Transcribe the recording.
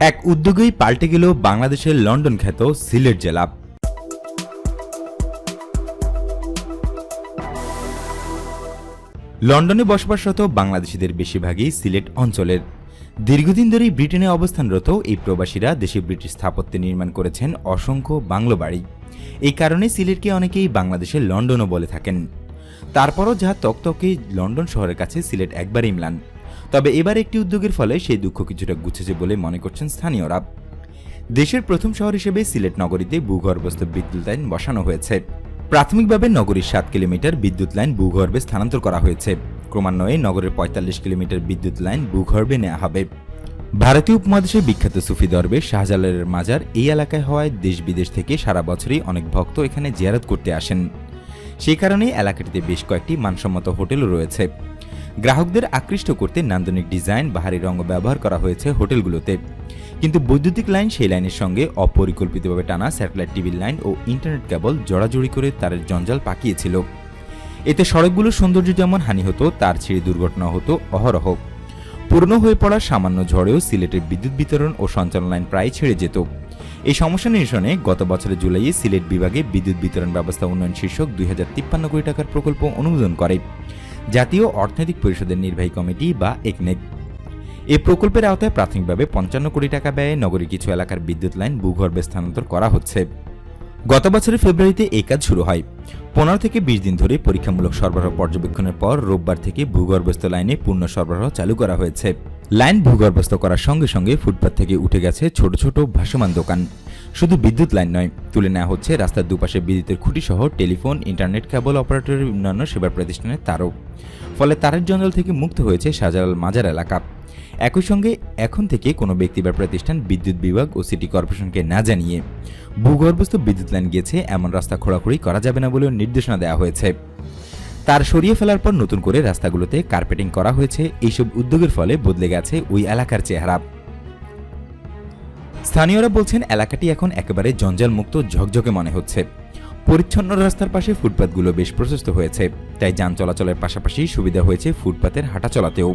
এক উদ্যোগেই পাল্টে গেল বাংলাদেশের লন্ডন খ্যাত সিলেট জেলা। লন্ডনে বসবাসরত বাংলাদেশিদের বেশিরভাগই সিলেট অঞ্চলের। দীর্ঘদিন ধরেই ব্রিটেনে অবস্থানরত এই প্রবাসীরা দেশে ব্রিটিশ স্থাপত্যে নির্মাণ করেছেন অসংখ্য বাংলো বাড়ি। এই কারণে সিলেটকে অনেকেই বাংলাদেশের লন্ডনও বলে থাকেন। তারপরও যা তকতকে লন্ডন শহরের কাছে সিলেট একবারই ম্লান। তবে এবার একটি উদ্যোগের ফলে সেই দুঃখ কিছুটা গুছেছে বলে মনে করছেন স্থানীয়রা। দেশের প্রথম শহর হিসেবে সিলেট নগরীতে ভূগর্ভস্থ বিদ্যুৎ লাইন বসানো হয়েছে। প্রাথমিকভাবে নগরীর সাত কিলোমিটার বিদ্যুৎ লাইন ভূগর্ভে স্থানান্তর করা হয়েছে। ক্রমান্বয়ে নগরের পঁয়তাল্লিশ কিলোমিটার বিদ্যুৎ লাইন ভূগর্ভে নেওয়া হবে। ভারতীয় উপমহাদেশে বিখ্যাত সুফি দরবে শাহজালালের মাজার এই এলাকায় হওয়ায় দেশ বিদেশ থেকে সারা বছরই অনেক ভক্ত এখানে জিয়ারত করতে আসেন। সেই কারণেই এলাকাটিতে বেশ কয়েকটি মানসম্মত হোটেলও রয়েছে। গ্রাহকদের আকৃষ্ট করতে নান্দনিক ডিজাইন বাহারি রঙ ব্যবহার করা হয়েছে হোটেলগুলোতে। কিন্তু বৈদ্যুতিক লাইন সেই লাইনের সঙ্গে অপরিকল্পিতভাবে টানা স্যাটেলাইট টিভির লাইন ও ইন্টারনেট কেবল জড়াজড়ি করে তারের জঞ্জাল পাকিয়েছিল। এতে সড়কগুলোর সৌন্দর্য যেমন হানি হতো, তার ছিঁড়ে দুর্ঘটনা হতো অহরহ। পুরনো হয়ে পড়া সামান্য ঝড়েও সিলেটের বিদ্যুৎ বিতরণ ও সঞ্চালন লাইন প্রায় ছেড়ে যেত। এই সমস্যা নিরসনে গত বছরের জুলাইয়ে সিলেট বিভাগে বিদ্যুৎ বিতরণ ব্যবস্থা উন্নয়ন শীর্ষক দুই হাজার তিপ্পান্ন কোটি টাকার প্রকল্প অনুমোদন করে। জাতীয় অর্থনৈতিক পরিষদের নির্বাহী কমিটি বা একনেক এই প্রকল্পের আওতায় প্রাথমিকভাবে পঞ্চান্ন কোটি টাকা ব্যয়ে নগরীর কিছু এলাকার বিদ্যুৎ লাইন ভূগর্ভে স্থানান্তর করা হচ্ছে। গত বছরের ফেব্রুয়ারিতে এই কাজ শুরু হয়। পনেরো থেকে বিশ দিন ধরে পরীক্ষামূলক সরবরাহ পর্যবেক্ষণের পর রোববার থেকে ভূগর্ভস্থ লাইনে পূর্ণ সরবরাহ চালু করা হয়েছে। লাইন ভূগর্ভস্থ করার সঙ্গে সঙ্গে ফুটপাত থেকে উঠে গেছে ছোট ছোট ভাসমান দোকান। শুধু বিদ্যুৎ লাইন নয়, তুলে নেওয়া হচ্ছে রাস্তার দুপাশে বিদ্যুতের খুঁটি সহ টেলিফোন, ইন্টারনেট, কেবল অপারেটরের অন্যান্য সেবা প্রতিষ্ঠানের তারও। ফলে তারের জঞ্জাল থেকে মুক্ত হয়েছে শাহজালাল মাজার এলাকা। একই সঙ্গে এখন থেকে কোনো ব্যক্তি বা প্রতিষ্ঠান বিদ্যুৎ বিভাগ ও সিটি কর্পোরেশনকে না জানিয়ে ভূগর্ভস্থ বিদ্যুৎ লাইন গিয়েছে এমন রাস্তা খোঁড়াখুড়ি করা যাবে না বলেও নির্দেশনা দেওয়া হয়েছে। তার সরিয়ে ফেলার পর নতুন করে রাস্তাগুলোতে কার্পেটিং করা হয়েছে, এইসব উদ্যোগের ফলে বদলে গেছে ওই এলাকার চেহারা। স্থানীয়রা বলছেন, এলাকাটি এখন একেবারে জঞ্জালমুক্ত, ঝকঝকে মনে হচ্ছে। পরিচ্ছন্ন রাস্তার পাশে ফুটপাতগুলো বেশ প্রশস্ত হয়েছে। তাই যান চলাচলের পাশাপাশি সুবিধা হয়েছে ফুটপাতের হাঁটা চলাতেও